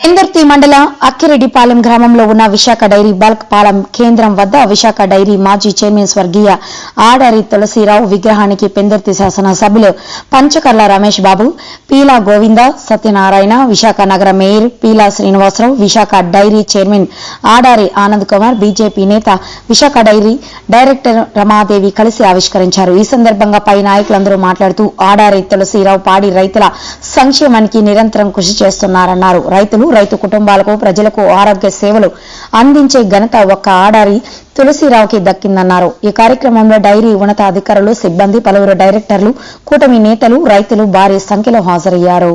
ఇందర్తి మండల అక్కిరెడ్డిపాలెం గ్రామంలో ఉన్న విశాఖ డైరీ బల్క్ పాలెం కేంద్రం వద్ద విశాఖ డైరీ మాజీ చైర్మన్ స్వర్గీయ ఆడరి తులసిరావు విగ్రహానికి పెందుర్తి శాసన సభ్యులు పంచకర్ల రమేష్ బాబు పీలా గోవింద సత్యనారాయణ విశాఖ నగర mayor Peela Srinivasarao Visakha dairy chairman Adari Anand Kumar BJP నేత విశాఖ డైరీ డైరెక్టర్ రమాదేవి కలిసి ఆవిష్కరించారు. ఈ సందర్భంగా పై నాయకులందరూ మాట్లాడుతూ ఆడారి తులసిరావు పాడి రైతుల సంక్షేమానికి నిరంతరం కృషి చేస్తున్నారన్నారు. రైతులు రైతు కుటుంబాలకు ప్రజలకు ఆరోగ్య సేవలు అందించే ఘనత ఒక్క ఆడారి తులసిరావుకి దక్కిందన్నారు. ఈ కార్యక్రమంలో డైరీ ఉన్నతాధికారులు సిబ్బంది పలువురు డైరెక్టర్లు కూటమి నేతలు రైతులు భారీ సంఖ్యలో హాజరయ్యారు.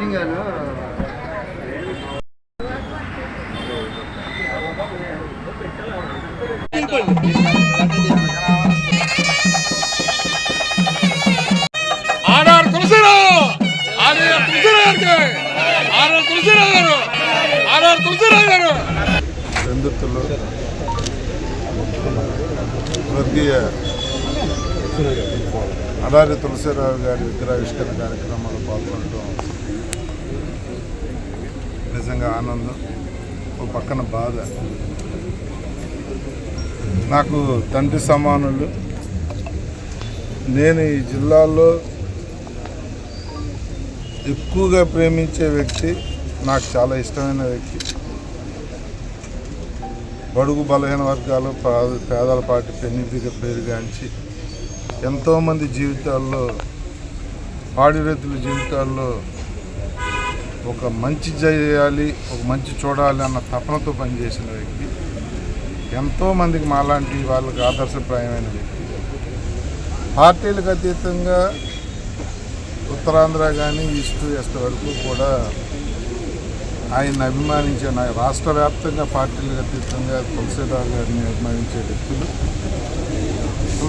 Meeting Tulasirao RR Tulasirao! గారు ఆర్ఆర్ తులసిరావు గారు! ఆర్ఆర్ తులసిరావు గారు! బెందుర్తిలో స్వర్గీయ అడారి తులసిరావు గారి విగ్రహావిష్కరణ కార్యక్రమాలు పాల్గొనడం నిజంగా ఆనందం. ఒక పక్కన బాధ. నాకు తండ్రి సమానులు. నేను ఈ జిల్లాలో ఎక్కువగా ప్రేమించే వ్యక్తి నాకు చాలా ఇష్టమైన వ్యక్తి. బడుగు బలహీన వర్గాలు పేదల పాటి పెన్నిధిగా పేరుగాంచి ఎంతోమంది జీవితాల్లో పాడి రైతుల జీవితాల్లో ఒక మంచి చేయాలి ఒక మంచి చూడాలి అన్న తపనతో పనిచేసిన వ్యక్తి ఎంతోమందికి మాలాంటి వాళ్ళకి ఆదర్శప్రాయమైన వ్యక్తి. పార్టీలకు అతీతంగా ఉత్తరాంధ్ర కానీ ఈస్ట్ వెస్ట్ వరకు కూడా ఆయన్ని అభిమానించే నా రాష్ట్ర వ్యాప్తంగా పార్టీలకు అతీతంగా తులసిరావు గారిని అభిమానించే వ్యక్తులు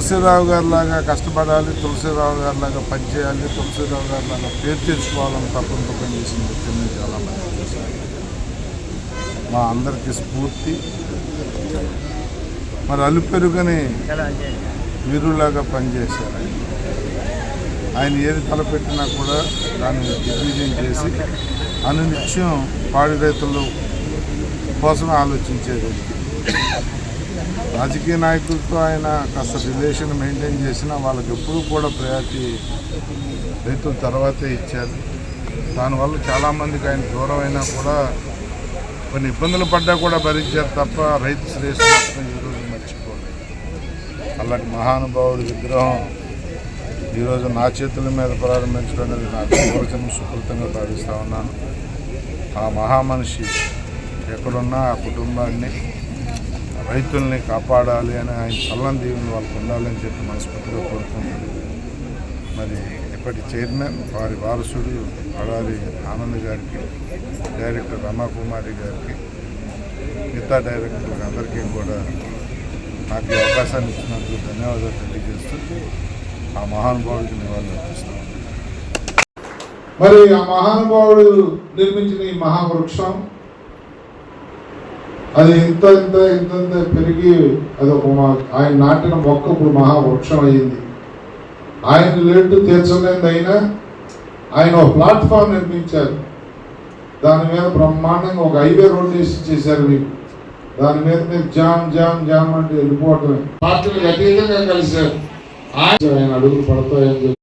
తులసిరావు గారిలాగా కష్టపడాలి తులసిరావు గారిలాగా పనిచేయాలి తులసిరావు గారిలాగా పేరు తెచ్చుకోవాలని తప్పంతో పనిచేసిన వ్యక్తుల్ని చాలామంది చూశాను మా అందరికీ స్ఫూర్తి. మరి అలుపెరుగని వీరులాగా పనిచేశారు ఆయన. ఆయన ఏది తలపెట్టినా కూడా దాన్ని దిగ్విజయం చేసి అనునిత్యం పాడి రైతుల కోసం ఆలోచించే వ్యక్తి రాజకీయ నాయకులతో ఆయన కాస్త రిలేషన్ మెయింటైన్ చేసినా వాళ్ళకి ఎప్పుడూ కూడా ప్రయారిటీ రైతుల తర్వాతే ఇచ్చారు. దానివల్ల చాలామందికి ఆయన దూరం అయినా కూడా కొన్ని ఇబ్బందులు పడ్డా కూడా భరించారు తప్ప రైతు శ్రేష్ఠ ఈరోజు మర్చిపోలేదు. అలాంటి మహానుభావుడి విగ్రహం ఈరోజు నా చేతుల మీద ప్రారంభించడం అనేది నాకు ఆలోచన సుకృతంగా భావిస్తూ ఉన్నాను. ఆ మహామనిషి ఎక్కడున్నా ఆ కుటుంబాన్ని రైతుల్ని కాపాడాలి అని ఆయన చల్లని దీవుని వాళ్ళకు ఉండాలని చెప్పి మనస్ఫూర్తిగా కోరుకుంటున్నాను. మరి ఇప్పటి చైర్మన్ వారి వారసుడు అడారి ఆనంద్ గారికి డైరెక్టర్ రమాకుమారి గారికి మిగతా డైరెక్టర్లకు అందరికీ కూడా నాకు ఈ అవకాశాన్ని ఇచ్చినందుకు ధన్యవాదాలు తెలియజేస్తూ ఆ మహానుభావుడికి నివాళులు అర్పిస్తాను మరి ఆ మహానుభావుడు నిర్మించిన ఈ మహావృక్షం అది ఇంత ఇంత ఇంత ఇంత పెరిగి అది ఒక మా- ఆయన నాటిన మొక్క ఇప్పుడు మహావృక్షం అయ్యింది ఆయన లేటు తీర్చలేదు అయినా ఆయన ఒక ప్లాట్ఫామ్ నిర్మించారు. దాని మీద బ్రహ్మాండంగా ఒక హైవే రోడ్ వేసి చేశారు మీకు దాని మీద మీరు జామ్ జామ్ జామ్ అంటే వెళ్ళిపోవటమే. పార్టీలకు అతీతంగా కలిశారు. ఆయన ఆయన అడుగులు పడతాయని చెప్పి